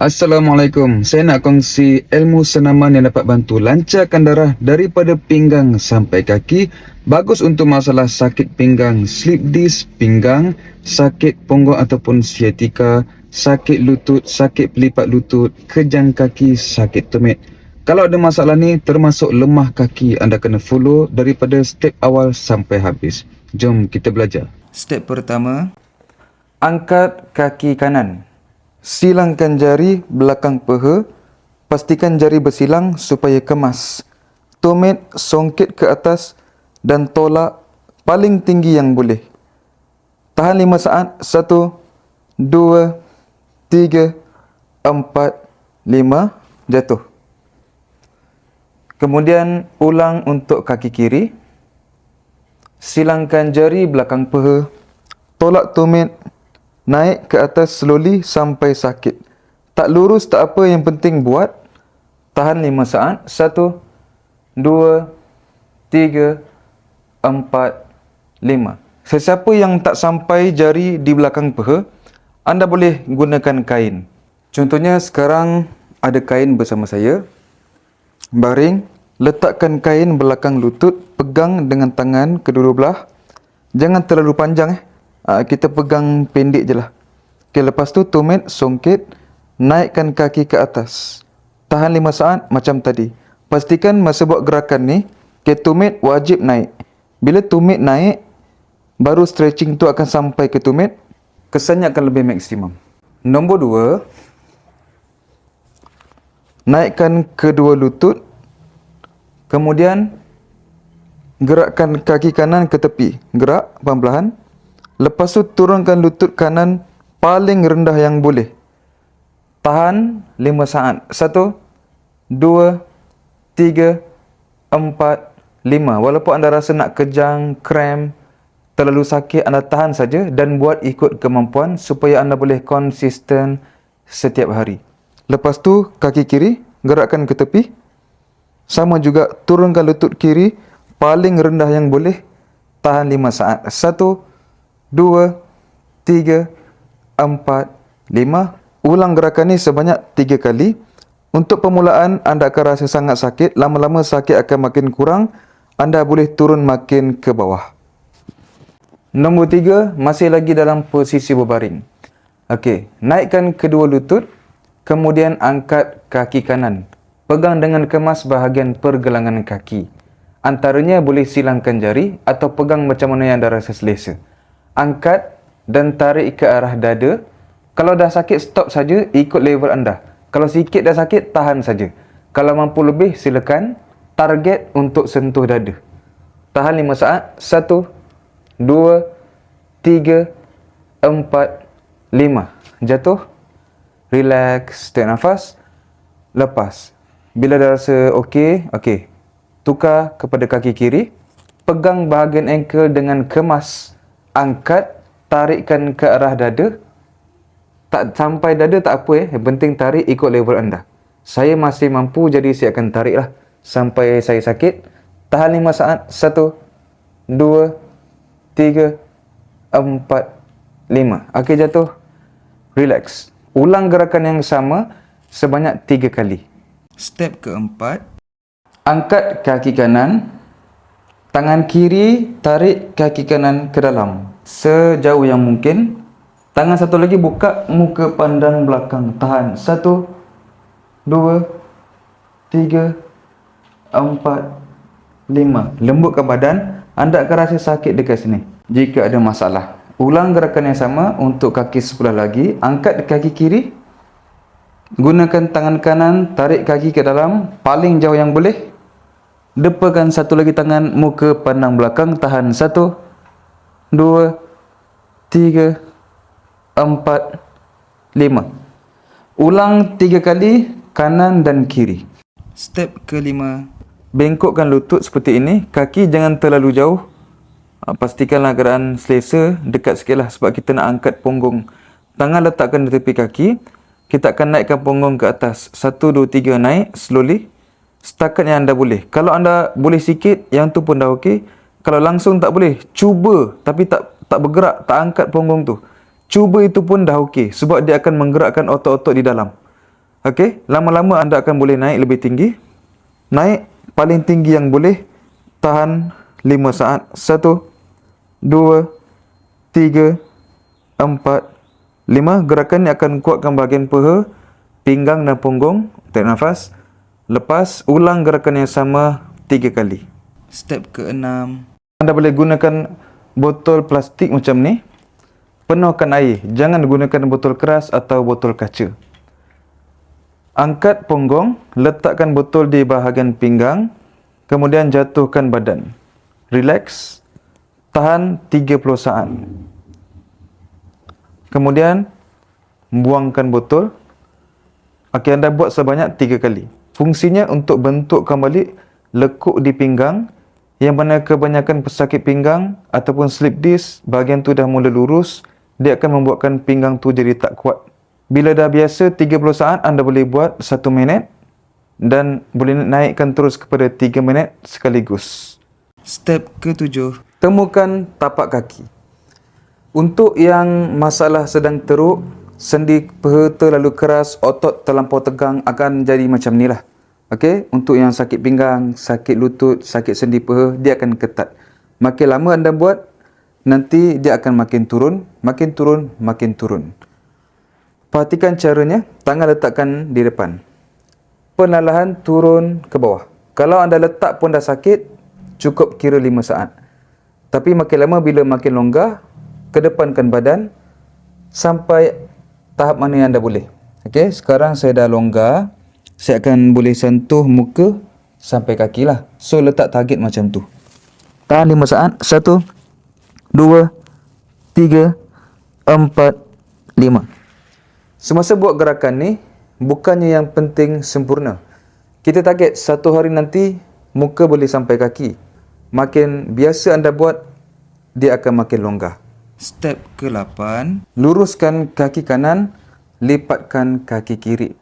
Assalamualaikum. Saya nak kongsi ilmu senaman yang dapat bantu lancarkan darah daripada pinggang sampai kaki. Bagus untuk masalah sakit pinggang, slip disc pinggang, sakit punggung ataupun sciatica, sakit lutut, sakit pelipat lutut, kejang kaki, sakit tumit. Kalau ada masalah ni termasuk lemah kaki, anda kena follow daripada step awal sampai habis. Jom kita belajar. Step pertama, angkat kaki kanan. Silangkan jari belakang peha, pastikan jari bersilang supaya kemas. Tumit songkit ke atas dan tolak paling tinggi yang boleh. Tahan lima saat. Satu, dua, tiga, empat, lima. Jatuh. Kemudian ulang untuk kaki kiri. Silangkan jari belakang peha. Tolak tumit Naik ke atas slowly sampai sakit. Tak lurus tak apa yang penting buat. Tahan lima saat. Satu, dua, tiga, empat, lima. Sesiapa yang tak sampai jari di belakang peha, anda boleh gunakan kain. Contohnya sekarang ada kain bersama saya. Baring, letakkan kain belakang lutut, pegang dengan tangan kedua-dua belah. Jangan terlalu panjang eh uh, kita pegang pendek je lah. Okay, lepas tu tumit, songkit, naikkan kaki ke atas. Tahan lima saat macam tadi. Pastikan masa buat gerakan ni, okay, tumit wajib naik. Bila tumit naik, baru stretching tu akan sampai ke tumit, kesannya akan lebih maksimum. Nombor dua, naikkan kedua lutut, kemudian gerakkan kaki kanan ke tepi. Gerak pelan-pelan. Lepas tu turunkan lutut kanan paling rendah yang boleh. Tahan 5 saat. 1 2 3 4 5. Walaupun anda rasa nak kejang, krem, terlalu sakit, anda tahan saja dan buat ikut kemampuan supaya anda boleh konsisten setiap hari. Lepas tu kaki kiri gerakkan ke tepi. Sama juga turunkan lutut kiri paling rendah yang boleh. Tahan 5 saat. 1 dua, tiga, empat, lima. Ulang gerakan ini sebanyak tiga kali. Untuk permulaan, anda akan rasa sangat sakit. Lama-lama sakit akan makin kurang. Anda boleh turun makin ke bawah. Nombor tiga, masih lagi dalam posisi berbaring. Okey, naikkan kedua lutut. Kemudian angkat kaki kanan. Pegang dengan kemas bahagian pergelangan kaki. Antaranya boleh silangkan jari atau pegang macam mana yang anda rasa selesa angkat dan tarik ke arah dada. Kalau dah sakit, stop saja, ikut level anda. Kalau sikit dah sakit, tahan saja. Kalau mampu lebih, silakan target untuk sentuh dada. Tahan 5 saat. 1, 2, 3, 4, 5. Jatuh. Relax. Take nafas. Lepas. Bila dah rasa okey, okey. Tukar kepada kaki kiri. Pegang bahagian ankle dengan kemas angkat, tarikkan ke arah dada. Tak sampai dada tak apa eh. Yang penting tarik ikut level anda. Saya masih mampu jadi saya akan tariklah sampai saya sakit. Tahan lima saat. Satu, dua, tiga, empat, lima. Okey jatuh. Relax. Ulang gerakan yang sama sebanyak tiga kali. Step keempat. Angkat kaki kanan Tangan kiri tarik kaki kanan ke dalam sejauh yang mungkin. Tangan satu lagi buka muka pandang belakang. Tahan. Satu, dua, tiga, empat, lima. Lembutkan badan. Anda akan rasa sakit dekat sini. Jika ada masalah. Ulang gerakan yang sama untuk kaki sebelah lagi. Angkat kaki kiri. Gunakan tangan kanan. Tarik kaki ke dalam. Paling jauh yang boleh. Depakan satu lagi tangan muka pandang belakang tahan. Satu dua tiga empat lima. Ulang tiga kali kanan dan kiri. Step kelima. Bengkokkan lutut seperti ini. Kaki jangan terlalu jauh. Ah, pastikanlah gerakan selesa dekat sikit lah sebab kita nak angkat punggung. Tangan letakkan di tepi kaki. Kita akan naikkan punggung ke atas. Satu dua tiga naik. Slowly setakat yang anda boleh. Kalau anda boleh sikit, yang tu pun dah okey. Kalau langsung tak boleh, cuba tapi tak tak bergerak, tak angkat punggung tu. Cuba itu pun dah okey sebab dia akan menggerakkan otot-otot di dalam. Okey, lama-lama anda akan boleh naik lebih tinggi. Naik paling tinggi yang boleh tahan 5 saat. 1 2 3 4 5 gerakan ni akan kuatkan bahagian peha, pinggang dan punggung. Tarik nafas. Lepas ulang gerakan yang sama 3 kali. Step ke-6. Anda boleh gunakan botol plastik macam ni. Penuhkan air. Jangan gunakan botol keras atau botol kaca. Angkat punggung, letakkan botol di bahagian pinggang, kemudian jatuhkan badan. Relax. Tahan 30 saat. Kemudian buangkan botol. Okey, anda buat sebanyak 3 kali. Fungsinya untuk bentukkan balik lekuk di pinggang yang mana kebanyakan pesakit pinggang ataupun slip disc bahagian tu dah mula lurus, dia akan membuatkan pinggang tu jadi tak kuat. Bila dah biasa 30 saat anda boleh buat 1 minit dan boleh naikkan terus kepada 3 minit sekaligus. Step ke-7. Temukan tapak kaki. Untuk yang masalah sedang teruk, sendi peha terlalu keras, otot terlampau tegang akan jadi macam ni lah. Okey, untuk yang sakit pinggang, sakit lutut, sakit sendi peha, dia akan ketat. Makin lama anda buat, nanti dia akan makin turun, makin turun, makin turun. Perhatikan caranya, tangan letakkan di depan. Perlahan turun ke bawah. Kalau anda letak pun dah sakit, cukup kira 5 saat. Tapi makin lama bila makin longgar, kedepankan badan sampai tahap mana yang anda boleh. Okey, sekarang saya dah longgar. Saya akan boleh sentuh muka sampai kaki lah. So, letak target macam tu. Tahan 5 saat. 1, 2, 3, 4, 5. Semasa buat gerakan ni, bukannya yang penting sempurna. Kita target satu hari nanti, muka boleh sampai kaki. Makin biasa anda buat, dia akan makin longgar. Step ke-8. Luruskan kaki kanan, lipatkan kaki kiri.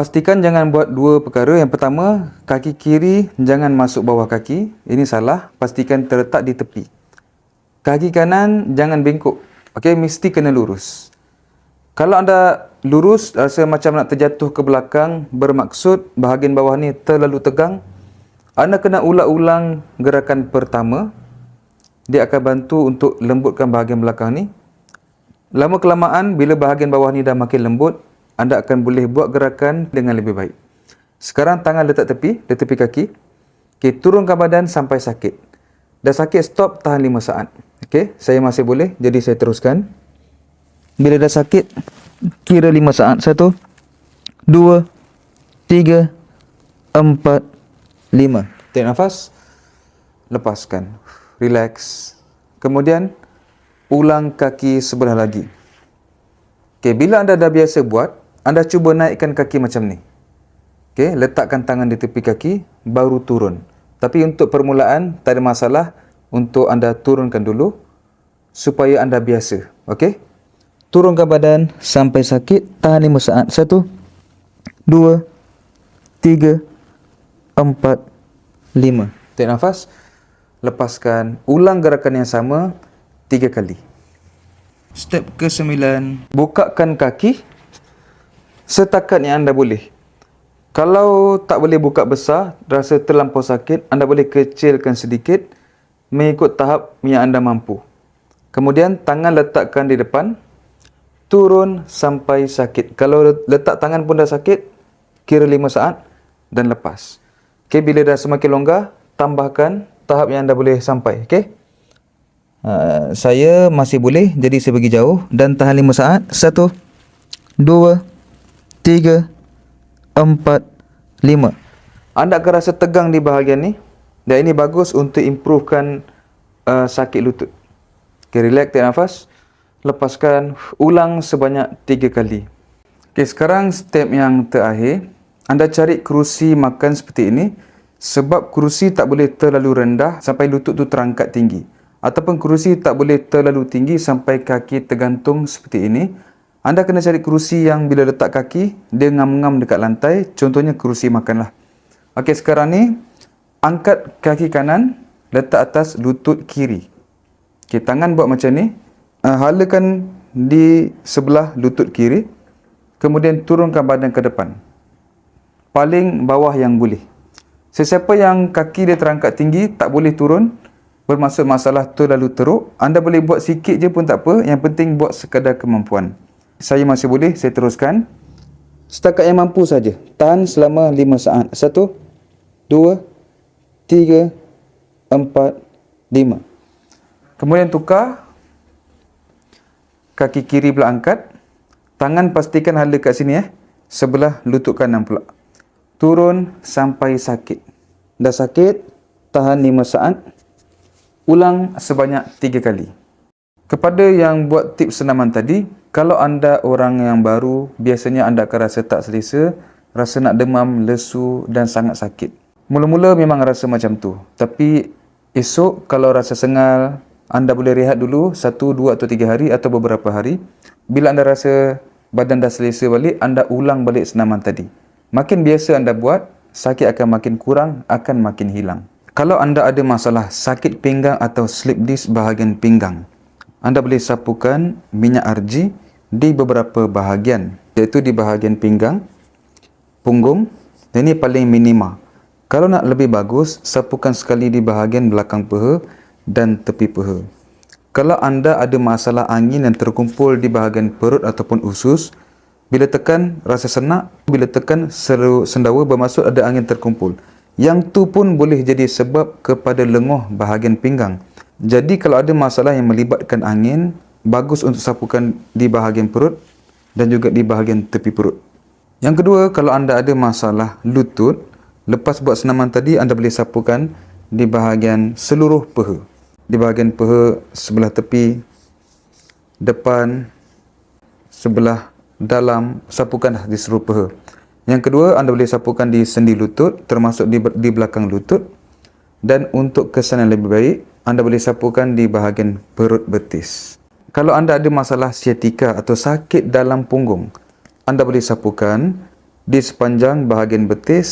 Pastikan jangan buat dua perkara. Yang pertama, kaki kiri jangan masuk bawah kaki. Ini salah. Pastikan terletak di tepi. Kaki kanan jangan bengkok. Okey, mesti kena lurus. Kalau anda lurus rasa macam nak terjatuh ke belakang bermaksud bahagian bawah ni terlalu tegang, anda kena ulang-ulang gerakan pertama. Dia akan bantu untuk lembutkan bahagian belakang ni. Lama kelamaan bila bahagian bawah ni dah makin lembut, anda akan boleh buat gerakan dengan lebih baik. Sekarang tangan letak tepi, di tepi kaki. Okey, turunkan badan sampai sakit. Dah sakit, stop, tahan 5 saat. Okey, saya masih boleh, jadi saya teruskan. Bila dah sakit, kira 5 saat. 1, 2, 3, 4, 5. Tarik nafas. Lepaskan. Relax. Kemudian, ulang kaki sebelah lagi. Okey, bila anda dah biasa buat, anda cuba naikkan kaki macam ni. Okey, letakkan tangan di tepi kaki, baru turun. Tapi untuk permulaan, tak ada masalah untuk anda turunkan dulu supaya anda biasa. Okey? Turunkan badan sampai sakit, tahan 5 saat. Satu, dua, tiga, empat, lima. Tarik nafas. Lepaskan. Ulang gerakan yang sama tiga kali. Step ke-9. Bukakan kaki setakat yang anda boleh. Kalau tak boleh buka besar, rasa terlampau sakit, anda boleh kecilkan sedikit mengikut tahap yang anda mampu. Kemudian tangan letakkan di depan, turun sampai sakit. Kalau letak tangan pun dah sakit, kira 5 saat dan lepas. Okey, bila dah semakin longgar, tambahkan tahap yang anda boleh sampai. Okey? Uh, saya masih boleh, jadi saya bagi jauh dan tahan 5 saat. 1 2 tiga, empat, lima. Anda akan rasa tegang di bahagian ni dan ini bagus untuk improvekan uh, sakit lutut. Okay, relax, tarik nafas. Lepaskan, ulang sebanyak tiga kali. Okay, sekarang step yang terakhir. Anda cari kerusi makan seperti ini sebab kerusi tak boleh terlalu rendah sampai lutut tu terangkat tinggi. Ataupun kerusi tak boleh terlalu tinggi sampai kaki tergantung seperti ini. Anda kena cari kerusi yang bila letak kaki, dia ngam-ngam dekat lantai. Contohnya kerusi makan lah. Okey, sekarang ni, angkat kaki kanan, letak atas lutut kiri. Okey, tangan buat macam ni. Uh, halakan di sebelah lutut kiri. kemudian turunkan badan ke depan. Paling bawah yang boleh. Sesiapa yang kaki dia terangkat tinggi tak boleh turun bermaksud masalah tu lalu teruk. Anda boleh buat sikit je pun tak apa, yang penting buat sekadar kemampuan. Saya masih boleh, saya teruskan. Setakat yang mampu saja. Tahan selama 5 saat. Satu, dua, tiga, empat, lima. Kemudian tukar. Kaki kiri pula angkat. Tangan pastikan hala kat sini eh. Sebelah lutut kanan pula. Turun sampai sakit. Dah sakit, tahan 5 saat. Ulang sebanyak 3 kali. Kepada yang buat tips senaman tadi, kalau anda orang yang baru, biasanya anda akan rasa tak selesa, rasa nak demam, lesu dan sangat sakit. Mula-mula memang rasa macam tu. Tapi esok kalau rasa sengal, anda boleh rehat dulu satu, dua atau tiga hari atau beberapa hari. Bila anda rasa badan dah selesa balik, anda ulang balik senaman tadi. Makin biasa anda buat, sakit akan makin kurang, akan makin hilang. Kalau anda ada masalah sakit pinggang atau slip disc bahagian pinggang, anda boleh sapukan minyak arji di beberapa bahagian, iaitu di bahagian pinggang, punggung, dan ini paling minima. Kalau nak lebih bagus, sapukan sekali di bahagian belakang peha dan tepi peha. Kalau anda ada masalah angin yang terkumpul di bahagian perut ataupun usus, bila tekan rasa senak, bila tekan seru sendawa bermaksud ada angin terkumpul. Yang tu pun boleh jadi sebab kepada lenguh bahagian pinggang. Jadi kalau ada masalah yang melibatkan angin, bagus untuk sapukan di bahagian perut dan juga di bahagian tepi perut. Yang kedua, kalau anda ada masalah lutut, lepas buat senaman tadi anda boleh sapukan di bahagian seluruh peha. Di bahagian peha sebelah tepi, depan, sebelah dalam, sapukan di seluruh peha. Yang kedua, anda boleh sapukan di sendi lutut termasuk di, di belakang lutut. Dan untuk kesan yang lebih baik, anda boleh sapukan di bahagian perut betis. Kalau anda ada masalah sciatica atau sakit dalam punggung, anda boleh sapukan di sepanjang bahagian betis,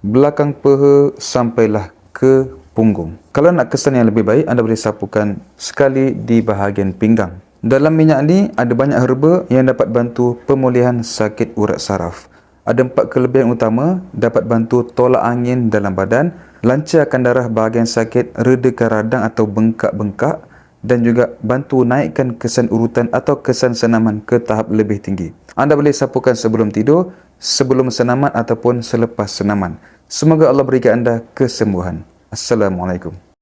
belakang peha sampailah ke punggung. Kalau nak kesan yang lebih baik, anda boleh sapukan sekali di bahagian pinggang. Dalam minyak ni ada banyak herba yang dapat bantu pemulihan sakit urat saraf. Ada empat kelebihan utama dapat bantu tolak angin dalam badan, lancarkan darah bahagian sakit, redakan radang atau bengkak-bengkak dan juga bantu naikkan kesan urutan atau kesan senaman ke tahap lebih tinggi. Anda boleh sapukan sebelum tidur, sebelum senaman ataupun selepas senaman. Semoga Allah berikan anda kesembuhan. Assalamualaikum.